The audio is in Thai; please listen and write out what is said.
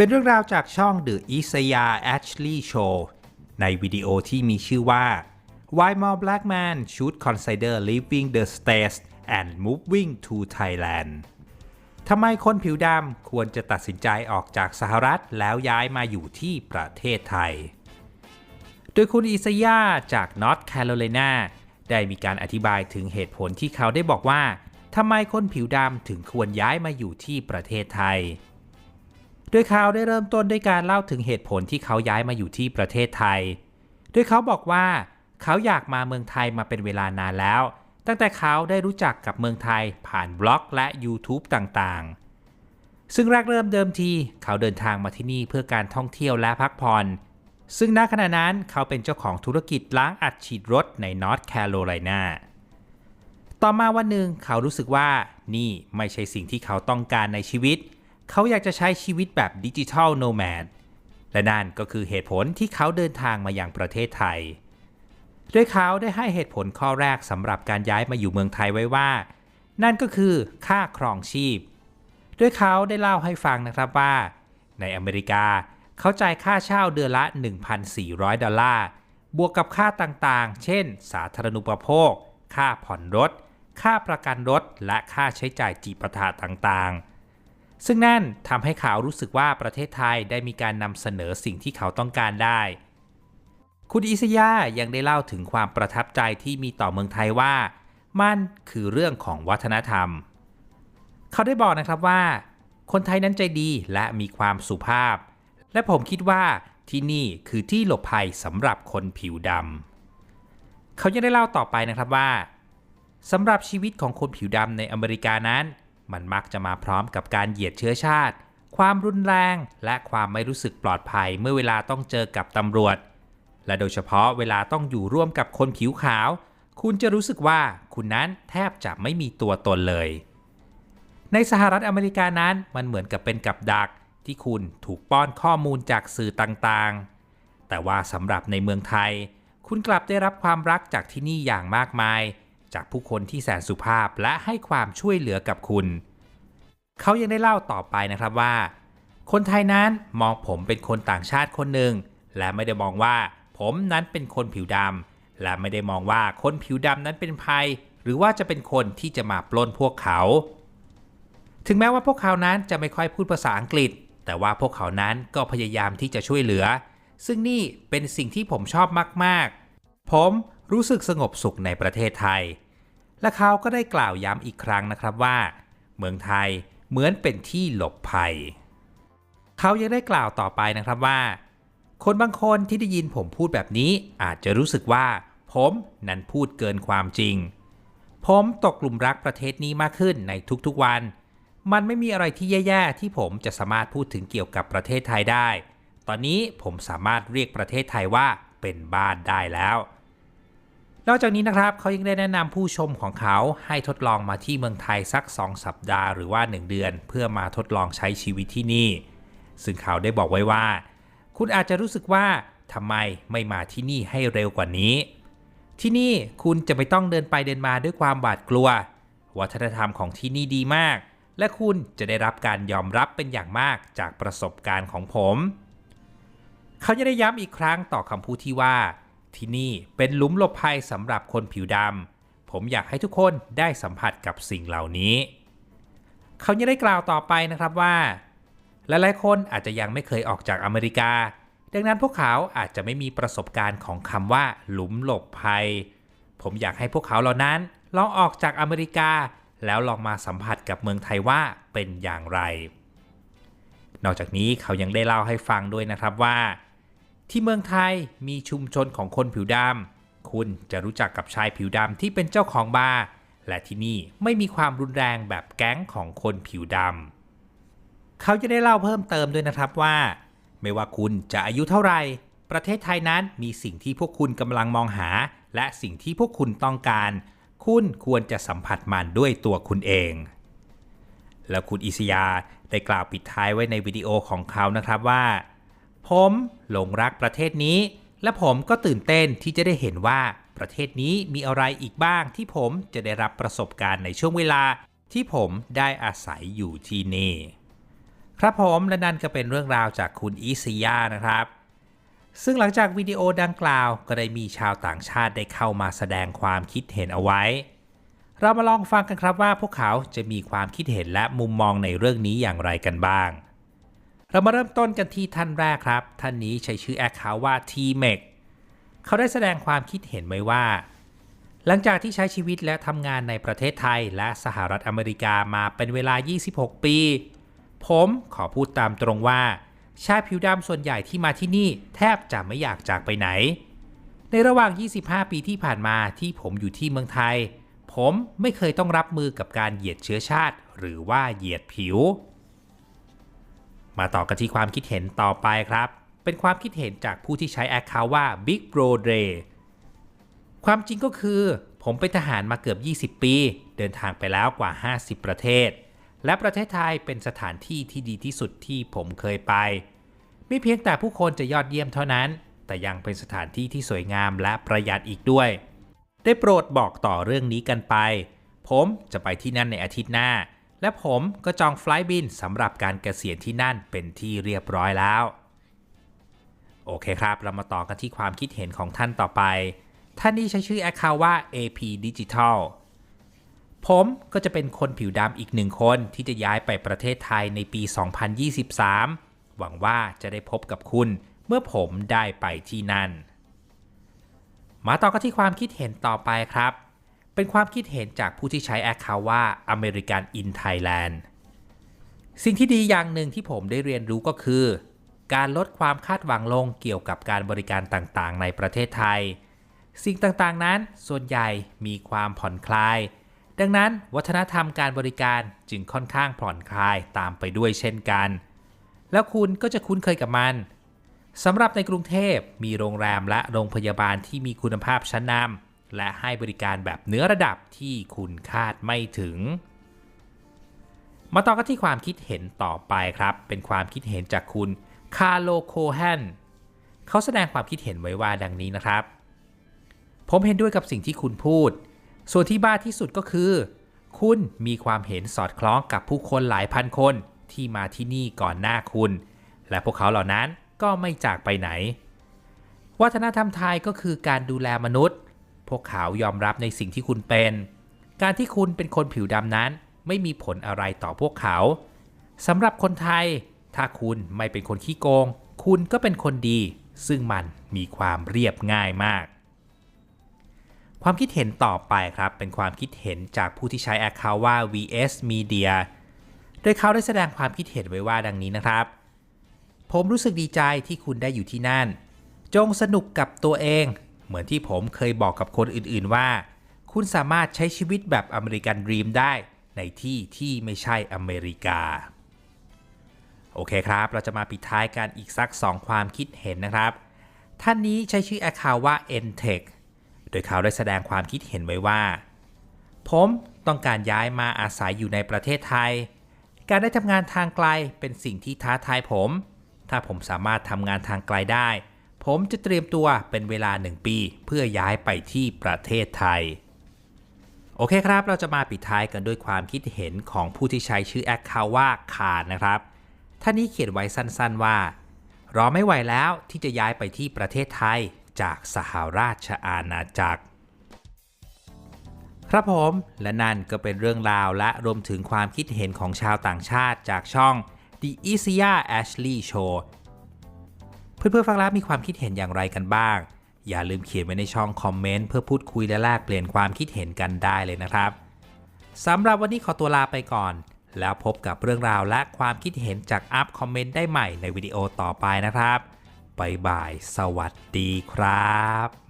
เป็นเรื่องราวจากช่อง The Isaiah Ashley Show ในวิดีโอที่มีชื่อว่า Why More Black Men Should Consider Leaving the States and Moving to Thailand ทำไมคนผิวดำควรจะตัดสินใจออกจากสหรัฐแล้วย้ายมาอยู่ที่ประเทศไทย โดยคุณอิสยาจาก North Carolina ได้มีการอธิบายถึงเหตุผลที่เขาได้บอกว่าทำไมคนผิวดำถึงควรย้ายมาอยู่ที่ประเทศไทย โดยเขาได้เริ่มต้นด้วยการเล่าถึงเหตุผลที่เขาย้ายมาอยู่ที่ประเทศไทย โดยเขาบอกว่า เขาอยากมาเมืองไทยมาเป็นเวลานานแล้ว ตั้งแต่เขาได้รู้จักกับเมืองไทยผ่านบล็อกและ YouTube ต่างๆ ซึ่งแรกเริ่มเดิมที เขาเดินทางมาที่นี่เพื่อการท่องเที่ยวและพักผ่อน ซึ่งณขณะนั้นเขาเป็นเจ้าของธุรกิจล้างอัดฉีดรถในนอร์ทแคโรไลนาต่อมาวันหนึ่งเขารู้สึกว่านี่ไม่ใช่สิ่งที่เขาต้องการในชีวิต เขาอยากจะใช้ชีวิตแบบดิจิทัลโนแมดและนั่นก็คือเหตุผลที่เขาเดินทางมาอย่างประเทศไทย โดยเขาได้ให้เหตุผลข้อแรกสำหรับการย้ายมาอยู่เมืองไทยไว้ว่า นั่นก็คือค่าครองชีพ โดยเขาได้เล่าให้ฟังนะครับว่า ในอเมริกาเขาจ่ายค่าเช่าเดือนละ 1,400 ดอลลาร์ บวกกับค่าต่างๆ เช่น สาธารณูปโภค ค่าผ่อนรถ ค่าประกันรถ และค่าใช้จ่ายจีปาถะต่างๆ ซึ่งนั่นทำให้เขารู้สึกว่าประเทศไทยได้มีการนำเสนอสิ่งที่เขาต้องการได้ คุณอิสยายังได้เล่าถึงความประทับใจที่มีต่อเมืองไทยว่า มันคือเรื่องของวัฒนธรรม เขาได้บอกนะครับว่า คนไทยนั้นใจดีและมีความสุภาพ และผมคิดว่าที่นี่คือที่หลบภัยสำหรับคนผิวดำเขายังได้เล่าต่อไปนะครับว่าสำหรับชีวิตของคนผิวดำในอเมริกานั้น มันมักจะมาพร้อมกับการเหยียดเชื้อชาติ ความรุนแรง และความไม่รู้สึกปลอดภัยเมื่อเวลาต้องเจอกับตำรวจ และโดยเฉพาะเวลาต้องอยู่ร่วมกับคนผิวขาว คุณจะรู้สึกว่าคุณนั้นแทบจะไม่มีตัวตนเลย ในสหรัฐอเมริกานั้นมันเหมือนกับเป็นกับดัก ที่คุณถูกป้อนข้อมูลจากสื่อต่างๆ แต่ว่าสำหรับในเมืองไทย คุณกลับได้รับความรักจากที่นี่อย่างมากมาย จากผู้คนที่แสนสุภาพและให้ความช่วยเหลือกับคุณ เขายังได้เล่าต่อไปนะครับว่า คนไทยนั้นมองผมเป็นคนต่างชาติคนหนึ่ง และไม่ได้มองว่าผมนั้นเป็นคนผิวดำและไม่ได้มองว่าคนผิวดำนั้นเป็นภัย หรือว่าจะเป็นคนที่จะมาปล้นพวกเขา ถึงแม้ว่าพวกเขานั้นจะไม่ค่อยพูดภาษาอังกฤษ แต่ว่าพวกเขานั้นก็พยายามที่จะช่วยเหลือ ซึ่งนี่เป็นสิ่งที่ผมชอบมาก ๆ ผม รู้สึกสงบสุขในประเทศไทย และเขาก็ได้กล่าวย้ำอีกครั้งนะครับว่า เมืองไทยเหมือนเป็นที่หลบภัย เขายังได้กล่าวต่อไปนะครับว่า คนบางคนที่ได้ยินผมพูดแบบนี้อาจจะรู้สึกว่า ผมนั้นพูดเกินความจริง ผมตกกลุ่มรักประเทศนี้มากขึ้นในทุกๆวัน มันไม่มีอะไรที่แย่ๆที่ผมจะสามารถพูดถึงเกี่ยวกับประเทศไทยได้ ตอนนี้ผมสามารถเรียกประเทศไทยว่าเป็นบ้านได้แล้ว นอกจากนี้นะครับเขายังได้แนะนำผู้ชมของเขาให้ทดลองมาที่เมืองไทยสัก 2 สัปดาห์หรือว่า 1 เดือน เพื่อมาทดลองใช้ชีวิตที่นี่ ซึ่งเขาได้บอกไว้ว่า คุณอาจจะรู้สึกว่าทำไมไม่มาที่นี่ให้เร็วกว่านี้ ที่นี่คุณจะไม่ต้องเดินไปเดินมาด้วยความหวาดกลัว วัฒนธรรมของที่นี่ดีมาก และคุณจะได้รับการยอมรับเป็นอย่างมากจากประสบการณ์ของผม เขาจะได้ย้ำอีกครั้งต่อคำพูดที่ว่า ที่นี่เป็นหลุมหลบภัยสำหรับคนผิวดำ ผมอยากให้ทุกคนได้สัมผัสกับสิ่งเหล่านี้ เขายังได้กล่าวต่อไปนะครับว่า หลายๆคนอาจจะยังไม่เคยออกจากอเมริกา ดังนั้นพวกเขาอาจจะไม่มีประสบการณ์ของคำว่า หลุมหลบภัย ผมอยากให้พวกเขาเหล่านั้นลองออกจากอเมริกา แล้วลองมาสัมผัสกับเมืองไทยว่าเป็นอย่างไร นอกจากนี้เขายังได้เล่าให้ฟังด้วยนะครับว่า ที่เมืองไทยมีชุมชนของคนผิวดำคุณจะรู้จักกับชายผิวดำที่เป็นเจ้าของบาร์และที่นี่ไม่มีความรุนแรงแบบแก๊งของคนผิวดำเขาจะได้เล่าเพิ่มเติมด้วยนะครับว่า ไม่ว่าคุณจะอายุเท่าไหร่ประเทศไทยนั้นมีสิ่งที่พวกคุณกำลังมองหา และสิ่งที่พวกคุณต้องการ คุณควรจะสัมผัสมันด้วยตัวคุณเอง แล้วคุณอิสยาได้กล่าวปิดท้ายไว้ในวิดีโอของเขานะครับว่า ผมหลงรักประเทศนี้ และผมก็ตื่นเต้นที่จะได้เห็นว่าประเทศนี้มีอะไรอีกบ้างที่ผมจะได้รับประสบการณ์ในช่วงเวลาที่ผมได้อาศัยอยู่ที่นี่ ครับผมและนั่นก็เป็นเรื่องราวจากคุณอิซิยานะครับ ซึ่งหลังจากวิดีโอดังกล่าวก็ได้มีชาวต่างชาติได้เข้ามาแสดงความคิดเห็นเอาไว้ เรามาลองฟังกันครับว่าพวกเขาจะมีความคิดเห็นและมุมมองในเรื่องนี้อย่างไรกันบ้าง เรามาเริ่มต้นกันที่ท่านแรกครับ ท่านนี้ใช้ชื่อแอคเคาท์ว่า t m e c เขาได้แสดงความคิดเห็นไว้ว่า หลังจากที่ใช้ชีวิตและทำงานในประเทศไทยและสหรัฐอเมริกามาเป็นเวลา 26 ปี ผมขอพูดตามตรงว่า ชายผิวดำส่วนใหญ่ที่มาที่นี่แทบจะไม่อยากจากไปไหน ในระหว่าง 25 ปีที่ผ่านมาที่ผมอยู่ที่เมืองไทย ผมไม่เคยต้องรับมือกับการเหยียดเชื้อชาติ หรือว่าเหยียดผิว ต่อกันที่ความคิดเห็นต่อไปครับ เป็นความคิดเห็นจากผู้ที่ใช้แอคเคาท์ว่า Big Bro Dre ความจริงก็คือ ผมเป็นทหารมาเกือบ 20 ปี เดินทางไปแล้วกว่า 50 ประเทศ และประเทศไทยเป็นสถานที่ที่ดีที่สุดที่ผมเคยไป ไม่เพียงแต่ผู้คนจะยอดเยี่ยมเท่านั้น แต่ยังเป็นสถานที่ที่สวยงามและประหยัดอีกด้วย ได้โปรดบอกต่อเรื่องนี้กันไป ผมจะไปที่นั่นในอาทิตย์หน้า และผมก็จองไฟล์บินสำหรับการเกษียณที่นั่นเป็นที่เรียบร้อยแล้ว โอเคครับ เรามาต่อกันที่ความคิดเห็นของท่านต่อไป ท่านนี้ใช้ชื่อ Account ว่า AP Digital ผมก็จะเป็นคนผิวดำอีกหนึ่งคนที่จะย้ายไปประเทศไทยในปี 2023 หวังว่าจะได้พบกับคุณเมื่อผมได้ไปที่นั่น มาต่อกันที่ความคิดเห็นต่อไปครับ เป็นความคิดเห็นจากผู้ที่ใช้ Account ว่า American in Thailand สิ่งที่ดีอย่างหนึ่งที่ผมได้เรียนรู้ก็คือ การลดความคาดหวังลงเกี่ยวกับการบริการต่างๆ ในประเทศไทย สิ่งต่างๆนั้นส่วนใหญ่มีความผ่อนคลาย ดังนั้นวัฒนธรรมการบริการจึงค่อนข้างผ่อนคลายตามไปด้วยเช่นกัน แล้วคุณก็จะคุ้นเคยกับมันสำหรับในกรุงเทพมีโรงแรมและโรงพยาบาลที่มีคุณภาพชั้นนำ และให้บริการแบบเนื้อระดับที่คุณคาดไม่ถึง มาต่อกันที่ความคิดเห็นต่อไปครับ เป็นความคิดเห็นจากคุณคาร์โลโคแฮนเขาแสดงความคิดเห็นไว้ว่าดังนี้นะครับ ผมเห็นด้วยกับสิ่งที่คุณพูด ส่วนที่บ้าที่สุดก็คือ คุณมีความเห็นสอดคล้องกับผู้คนหลายพันคนที่มาที่นี่ก่อนหน้าคุณ และพวกเขาเหล่านั้นก็ไม่จากไปไหน วัฒนธรรมไทยก็คือการดูแลมนุษย์ พวกเขายอมรับในสิ่งที่คุณเป็น การที่คุณเป็นคนผิวดำนั้น ไม่มีผลอะไรต่อพวกเขาสำหรับคนไทย ถ้าคุณไม่เป็นคนขี้โกง คุณก็เป็นคนดี ซึ่งมันมีความเรียบง่ายมาก ความคิดเห็นต่อไปครับ เป็นความคิดเห็นจากผู้ที่ใช้ Account ว่า vs media โดยเขาได้แสดงความคิดเห็นไว้ว่าดังนี้นะครับ ผมรู้สึกดีใจที่คุณได้อยู่ที่นั่น จงสนุกกับตัวเอง เหมือนที่ผมเคยบอกกับคนอื่นๆว่า คุณสามารถใช้ชีวิตแบบอเมริกันดรีมได้ในที่ที่ไม่ใช่อเมริกา โอเคครับ เราจะมาปิดท้ายกันอีกสัก 2 ความคิดเห็นนะครับ ท่านนี้ใช้ชื่อ Account ว่า n t e c h โดยเขาได้แสดงความคิดเห็นไว้ว่า ผมต้องการย้ายมาอาศัยอยู่ในประเทศไทย การได้ทำงานทางไกลเป็นสิ่งที่ท้าทายผม ถ้าผมสามารถทำงานทางไกลได้ ผมจะเตรียมตัวเป็นเวลา 1 ปี เพื่อย้ายไปที่ประเทศไทย โอเคครับ เราจะมาปิดท้ายกันด้วยความคิดเห็นของผู้ที่ใช้ชื่อแอคเคาว่าคานนะครับท่านนี้เขียนไว้สั้นๆว่า รอไม่ไหวแล้วที่จะย้ายไปที่ประเทศไทยจากสหราชอาณาจักร ครับผมและนั่นก็เป็นเรื่องราวและรวมถึงความคิดเห็นของชาวต่างชาติจากช่อง The i s i a Ashley Show เพื่อนๆฟังแล้วมีความคิดเห็นอย่างไรกันบ้าง อย่าลืมเขียนไว้ในช่องคอมเมนต์เพื่อพูดคุยและแลกเปลี่ยนความคิดเห็นกันได้เลยนะครับสำหรับวันนี้ขอตัวลาไปก่อน แล้วพบกับเรื่องราวและความคิดเห็นจากอัพคอมเมนต์ได้ใหม่ในวิดีโอต่อไปนะครับบายบาย สวัสดีครับ